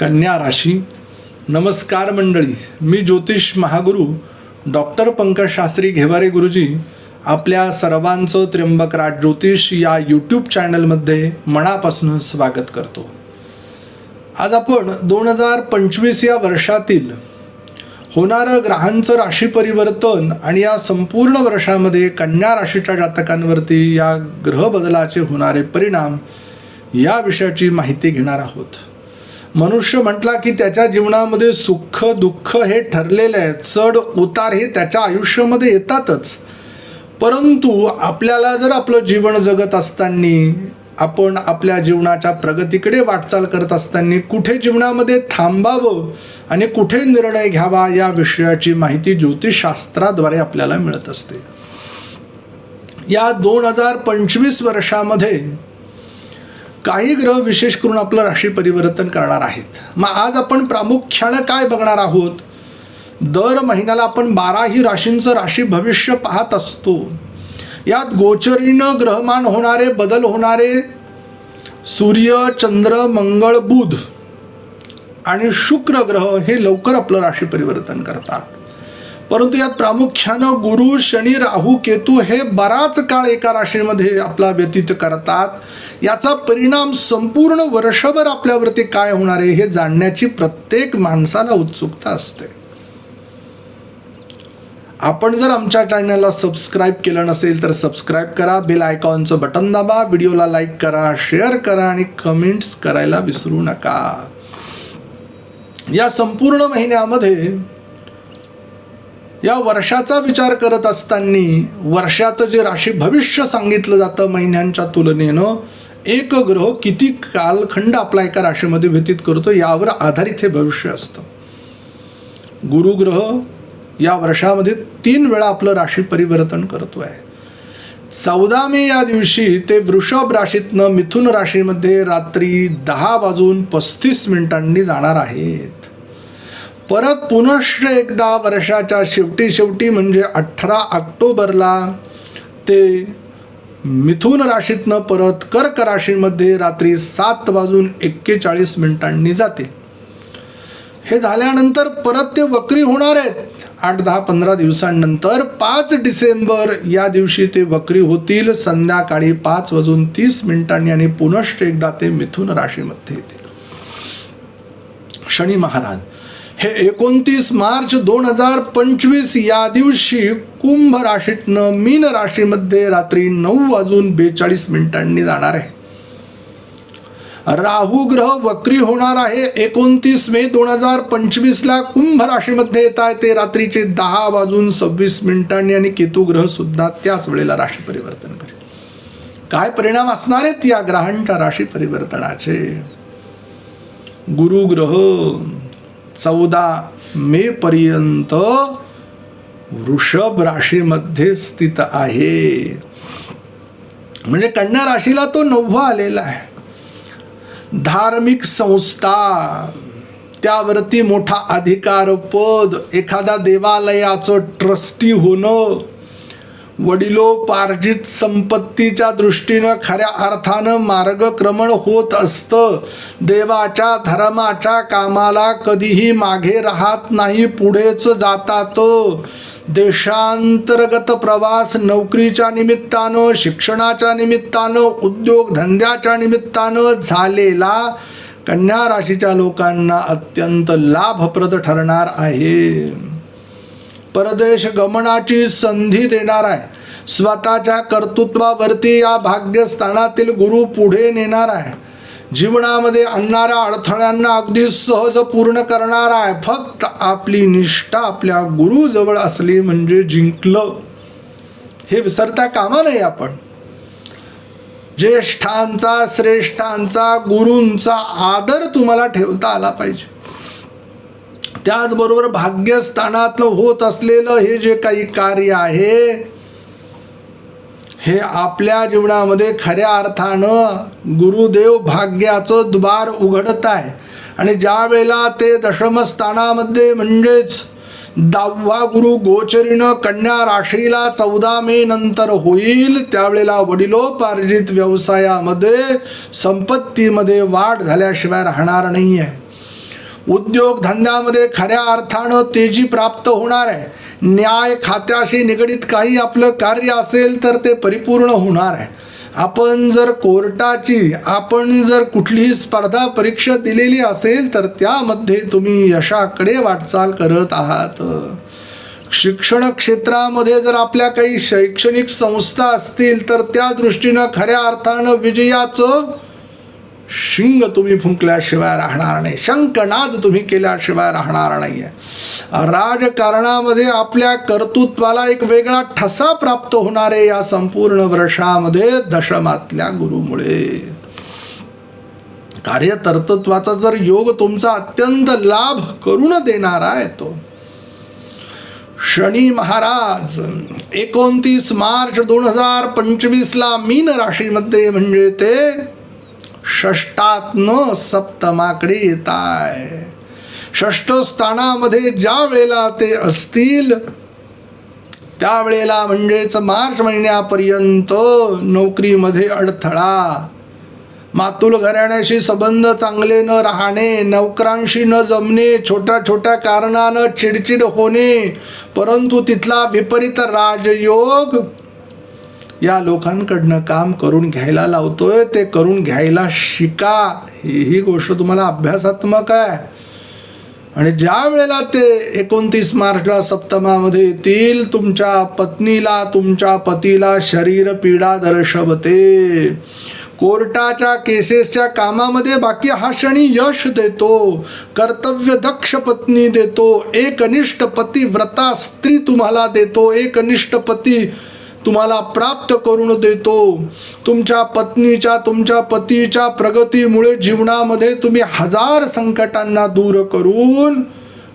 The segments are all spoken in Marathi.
कन्या राशी. नमस्कार मंडळी मी ज्योतिष महागुरु डॉक्टर पंकज शास्त्री घेवारे गुरुजी आपल्या सर्वांचं त्र्यंबकराज ज्योतिष या यूट्यूब चॅनलमध्ये मनापासून स्वागत करतो. आज आपण दोन हजार पंचवीस या वर्षातील होणारं ग्रहांचं राशी परिवर्तन आणि या संपूर्ण वर्षामध्ये कन्या राशीच्या जातकांवरती या ग्रह बदलाचे होणारे परिणाम या विषयाची माहिती घेणार आहोत. मनुष्य म्हटला की त्याच्या जीवनामध्ये सुख दुःख हे ठरलेले आहे. चढ उतार हे त्याच्या आयुष्यामध्ये येतातच. परंतु आपल्याला जर आपलं जीवन जगत असताना आपण आपल्या जीवनाच्या प्रगतीकडे वाटचाल करत असताना कुठे जीवनामध्ये थांबावं आणि कुठे निर्णय घ्यावा या विषयाची माहिती ज्योतिषशास्त्राद्वारे आपल्याला मिळत असते. या दोन हजार पंचवीस वर्षामध्ये काही ग्रह विशेष करून आपलं राशी परिवर्तन करणार आहेत. मग आज आपण प्रामुख्यानं काय बघणार आहोत? दर महिन्याला आपण बाराही राशींचं राशी भविष्य पाहत असतो. यात गोचरीनं ग्रहमान होणारे बदल होणारे सूर्य चंद्र मंगळ बुध आणि शुक्र ग्रह हे लवकर आपलं राशी परिवर्तन करतात. परंतु यात प्रामुख्यानं गुरु शनी राहू केतू हे बराच काळ एका राशीमध्ये आपला व्यतीत करतात. याचा परिणाम संपूर्ण वर्षभर आपल्यावरती काय होणार आहे हे जाणण्याची प्रत्येक माणसाला उत्सुकता असते. आपण जर आमच्या चॅनलला सबस्क्राईब केलं नसेल तर सबस्क्राईब करा बेल आयकॉनचं बटन दाबा व्हिडिओला लाईक करा शेअर करा आणि कमेंट्स करायला विसरू नका. या संपूर्ण महिन्यामध्ये या वर्षाचा विचार करत असताना वर्षाचं जे राशी भविष्य सांगितलं जातं महिन्यांच्या तुलनेनं एक ग्रह किती कालखंड आपला एका राशीमध्ये व्यतीत करतो यावर आधारित हे भविष्य असतं. गुरुग्रह या वर्षामध्ये तीन वेळा आपलं राशी परिवर्तन करतो आहे चौदा मे या दिवशी ते वृषभ राशीतनं मिथुन राशीमध्ये रात्री दहा वाजून पस्तीस मिनिटांनी जाणार आहेत. परत पुनश्च एकदा वर्षाच्या शेवटी शेवटी म्हणजे अठरा ऑक्टोबरला ते मिथुन राशीतनं परत कर्क राशीमध्ये रात्री सात वाजून एक्केचाळीस मिनिटांनी जाते हे झाल्यानंतर परत ते वक्री होणार आहेत. आठ दहा पंधरा दिवसांनंतर पाच डिसेंबर या दिवशी ते वक्री होतील. संध्याकाळी पाच वाजून तीस मिनिटांनी आणि पुनश्च एकदा ते मिथुन राशीमध्ये येतील. शनी महाराज हे एकोणतीस मार्च दोन हजार पंचवीस या दिवशी कुंभ राशीतनं मीन राशीमध्ये रात्री नऊ वाजून बेचाळीस मिनिटांनी जाणार आहे. राहू ग्रह वक्री होणार आहे. एकोणतीस मे दोन हजार पंचवीसला कुंभ राशीमध्ये येत आहे. ते रात्रीचे दहा वाजून सव्वीस मिनिटांनी आणि केतू ग्रह सुद्धा त्याच वेळेला राशी परिवर्तन करेल. काय परिणाम असणार आहेत या ग्रहांच्या राशी परिवर्तनाचे? गुरु ग्रह चौदा मे पर्यंत वृषभ राशीमध्ये स्थित आहे. म्हणजे कन्या राशीला तो नववा आलेला आहे. धार्मिक संस्था त्यावरती मोठा अधिकार पद एखादा देवालयाचं ट्रस्टी होणं वडिलोपार्जित संपत्तीच्या दृष्टीनं खऱ्या अर्थानं मार्गक्रमण होत असतं. देवाच्या धर्माच्या कामाला कधीही मागे राहत नाही पुढेच जातात. देशांतर्गत प्रवास नोकरीच्या निमित्तानं शिक्षणाच्या निमित्तानं उद्योगधंद्याच्या निमित्तानं झालेला कन्या राशीच्या लोकांना अत्यंत लाभप्रद ठरणार आहे. परदेश गमनाची संधी देणार आहे. स्वतःच्या कर्तृत्वावरती या भाग्यस्थानातील गुरु पुढे नेणार आहे. जीवनामध्ये आणणाऱ्या अडथळ्यांना अगदी सहज पूर्ण करणार आहे. फक्त आपली निष्ठा आपल्या गुरुजवळ असली म्हणजे जिंकलं. हे विसरता कामा नाही आपण. ज्येष्ठांचा श्रेष्ठांचा गुरूंचा आदर तुम्हाला ठेवता आला पाहिजे. त्याचबरोबर भाग्यस्थानातलं होत असलेलं हे जे काही कार्य आहे हे आपल्या जीवनामध्ये खऱ्या अर्थानं गुरुदेव भाग्याचं द्वार उघडत आहे. आणि ज्या वेळेला ते दशमस्थानामध्ये म्हणजेच दहावा गुरु गोचरीनं कन्या राशीला चौदा मे नंतर होईल त्यावेळेला वडिलोपार्जित व्यवसायामध्ये संपत्तीमध्ये वाढ झाल्याशिवाय राहणार नाही आहे उद्योग धंद्यामध्ये खऱ्या अर्थानं तेजी प्राप्त होणार आहे. न्याय खात्याशी निगडीत काही आपलं कार्य असेल तर ते परिपूर्ण होणार आहे. आपण जर कोर्टाची आपण जर कुठलीही स्पर्धा परीक्षा दिलेली असेल तर त्यामध्ये तुम्ही यशाकडे वाटचाल करत आहात. शिक्षण क्षेत्रामध्ये जर आपल्या काही शैक्षणिक संस्था असतील तर त्या दृष्टीनं खऱ्या अर्थानं विजयाचं शिंग तुम्ही फुंकल्याशिवाय राहणार नाही. शंकनाद तुम्ही केल्याशिवाय राहणार नाही राजकारणामध्ये आपल्या कर्तृत्वाला एक वेगळा ठसा प्राप्त होणार आहे या संपूर्ण वर्षामध्ये दशमातल्या गुरुमुळे. कार्यतर्तृत्वाचा जर योग तुमचा अत्यंत लाभ करून देणारा आहे तो. शनी महाराज एकोणतीस मार्च दोन हजार पंचवीसला मीन राशीमध्ये म्हणजे ते षष्टातनं सप्तमाकडे येत आहे षष्ट स्थानामध्ये ज्या वेळेला ते असतील त्यावेळेला म्हणजेच मार्च महिन्यापर्यंत नोकरीमध्ये अडथळा. मातुल घराण्याशी संबंध चांगले न राहणे नौकरांशी न जमणे छोट्या छोट्या कारणानं चिडचिड होणे परंतु तिथला विपरीत राजयोग या लोकांकडनं काम करून घ्यायला लावतोय ते करून घ्यायला शिका. ही गोष्ट तुम्हाला अभ्यासात्मक आहे. आणि ज्या वेळेला ते एकोणतीस मार्चला सप्तमामध्ये येतील तुमच्या पत्नीला तुमच्या पतीला शरीर पीडा दर्शवते. कोर्टाच्या केसेसच्या कामामध्ये बाकी हा क्षणी यश देतो कर्तव्य दक्ष पत्नी देतो एकनिष्ठ पती व्रता स्त्री तुम्हाला देतो एकनिष्ठ पती तुम्हाला प्राप्त करून देतो. तुमच्या पत्नीच्या तुमच्या पतीच्या प्रगतीमुळे जीवनामध्ये तुम्ही हजार संकटांना दूर करून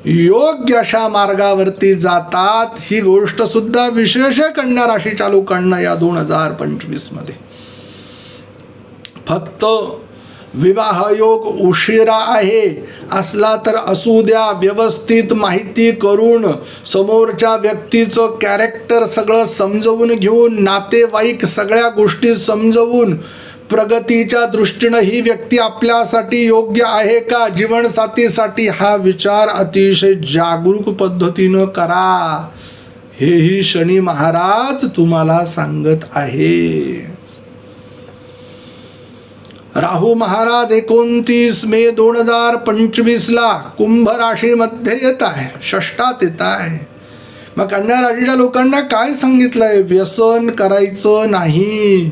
योग्य अशा मार्गावरती जातात. ही गोष्ट सुद्धा विशेष कन्या राशीच्या लोकांना या दोन हजार पंचवीसमध्ये फक्त विवाह योग उशिरा आहे. असला तर असू द्या व्यवस्थित माहिती करून समोरच्या व्यक्तीचं कॅरेक्टर सगळं समजवून घेऊन नातेवाईक सगळ्या गोष्टी समजवून प्रगतीच्या दृष्टीनं ही व्यक्ती आपल्यासाठी योग्य आहे का? जीवनसाथीसाठी हा विचार अतिशय जागरूक पद्धतीनं करा. हेही शनी महाराज तुम्हाला सांगत आहे. राहू महाराज एकोणतीस मे दोन हजार पंचवीसला कुंभ राशीमध्ये येत आहे षष्टात येत आहे. मग कन्या राशीच्या लोकांना काय सांगितलंय? व्यसन करायचं नाही.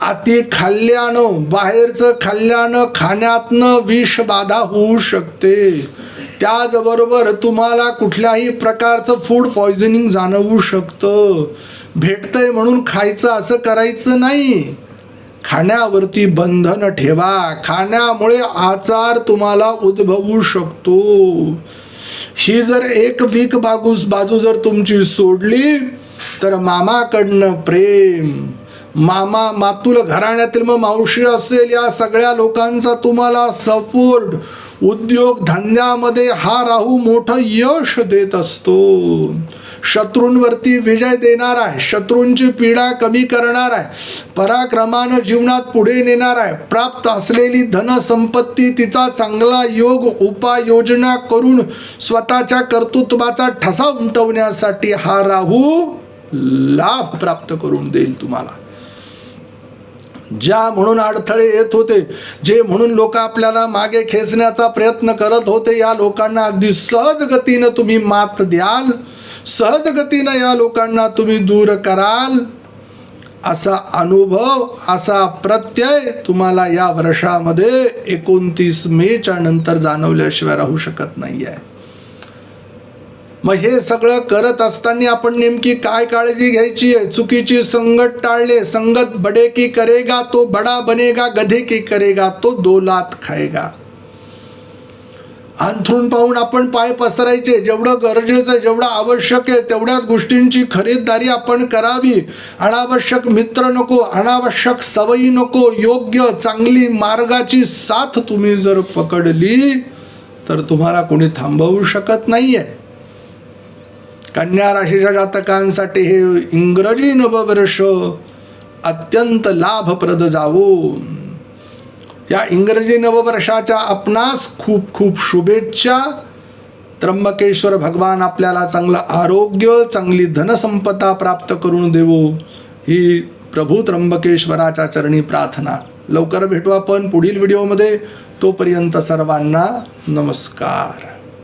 आती खाल्ल्यानं बाहेरचं खाल्ल्यानं खाण्यातनं विष बाधा होऊ शकते. त्याचबरोबर तुम्हाला कुठल्याही प्रकारचं फूड पॉयझनिंग जाणवू शकतं. भेटतंय म्हणून खायचं असं करायचं नाही. खाण्यावरती बंधन ठेवा. खाण्यामुळे आचार तुम्हाला उद्भवू शकतो. ही जर एक वीक बागूस बाजू जर तुमची सोडली तर मामाकडनं प्रेम. मामा मातुल घराण्यातील मग मावशी असेल या सगळ्या लोकांचा तुम्हाला सपोर्ट उद्योग धंद्यामध्ये हा राहू मोठं यश देत असतो. शत्रूंवरती विजय देणार आहे. शत्रूंची पीडा कमी करणार आहे. पराक्रमानं जीवनात पुढे नेणार आहे. प्राप्त असलेली धनसंपत्ती तिचा चांगला योग उपाययोजना करून स्वतःच्या कर्तृत्वाचा ठसा उमटवण्यासाठी हा राहू लाभ प्राप्त करून देईल तुम्हाला. ज्या म्हणून अडथळे येत होते जे म्हणून लोक आपल्याला मागे खेचण्याचा प्रयत्न करत होते या लोकांना अगदी सहज गतीनं तुम्ही मात द्याल सहज गतीनं या लोकांना तुम्ही दूर कराल. असा अनुभव असा प्रत्यय तुम्हाला या वर्षामध्ये एकोणतीस मेच्या नंतर जाणवल्याशिवाय राहू शकत नाही आहे मग हे सगळं करत असताना आपण नेमकी काय काळजी घ्यायची आहे? चुकीची संगत टाळले संगत बडे की करेगा तो बडा बनेगा गधे की करेगा तो दोलात खायगा. अंथरून पाहून आपण पाय पसरायचे जेवढं गरजेचं जेवढं आवश्यक आहे तेवढ्याच गोष्टींची खरीददारी आपण करावी. अनावश्यक मित्र नको अनावश्यक सवयी नको योग्य चांगली मार्गाची साथ तुम्ही जर पकडली तर तुम्हाला कोणी थांबवू शकत नाही आहे कन्या राशीच्या जातकांसाठी हे इंग्रजी नववर्ष अत्यंत लाभप्रद जावो या इंग्रजी नववर्षाच्या आपणास खूप खूप शुभेच्छा. त्र्यंबकेश्वर भगवान आपल्याला चांगलं आरोग्य चांगली धनसंपदा प्राप्त करून देवो. ही प्रभू त्र्यंबकेश्वराच्या चरणी प्रार्थना. लवकर भेटू आपण पुढील व्हिडिओमध्ये. तोपर्यंत सर्वांना नमस्कार.